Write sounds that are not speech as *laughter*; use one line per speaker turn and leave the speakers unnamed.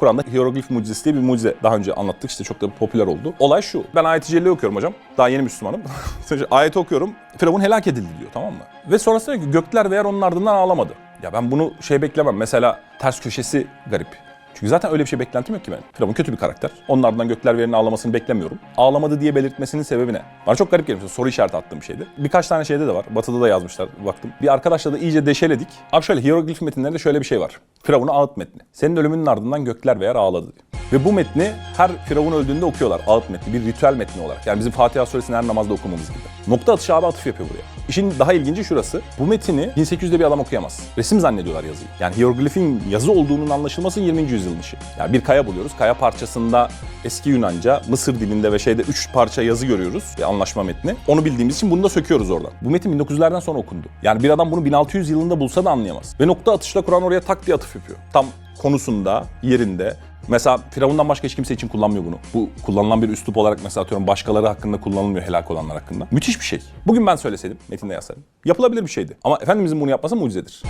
Kur'an'da hieroglif mucizesi diye bir mucize daha önce anlattık işte çok da popüler oldu. Olay şu. Ben ayet-i celleyi okuyorum hocam. Daha yeni Müslümanım. *laughs* Ayeti okuyorum. Firavun helak edildi diyor tamam mı? Ve sonrasında diyor ki gökler ve yer onun ardından ağlamadı. Ya ben bunu şey beklemem. Mesela ters köşesi garip. Çünkü zaten öyle bir şey beklentim yok ki benim. Firavun kötü bir karakter. Onun ardından gökler ve yerin ağlamasını beklemiyorum. Ağlamadı diye belirtmesinin sebebi ne? Bana çok garip gelmişti. Soru işareti attığım bir şeydi. Birkaç tane şeyde de var. Batı'da da yazmışlar baktım. Bir arkadaşla da iyice deşeledik. Abi şöyle hieroglif metinlerinde şöyle bir şey var. Firavun'a ağıt metni. Senin ölümünün ardından gökler ve yer ağladı diyor. Ve bu metni her Firavun öldüğünde okuyorlar. Ağıt metni. Bir ritüel metni olarak. Yani bizim Fatiha suresini her namazda okumamız gibi. Nokta atışı abi atıf yapıyor buraya. İşin daha ilginci şurası. Bu metini 1800'de bir adam okuyamaz. Resim zannediyorlar yazıyı. Yani hieroglifin yazı olduğunun anlaşılması 20. yüzyılın işi. Yani bir kaya buluyoruz. Kaya parçasında eski Yunanca, Mısır dilinde ve şeyde 3 parça yazı görüyoruz. Bir anlaşma metni. Onu bildiğimiz için bunu da söküyoruz oradan. Bu metin 1900'lerden sonra okundu. Yani bir adam bunu 1600 yılında bulsa da anlayamaz. Ve nokta atışla Kur'an oraya tak diye atıf yapıyor. Tam konusunda, yerinde. Mesela Firavundan başka hiç kimse için kullanmıyor bunu. Bu kullanılan bir üslup olarak mesela atıyorum başkaları hakkında kullanılmıyor helak olanlar hakkında. Müthiş bir şey. Bugün ben söyleseydim, metinde yazsaydım. Yapılabilir bir şeydi. Ama Efendimizin bunu yapması mucizedir.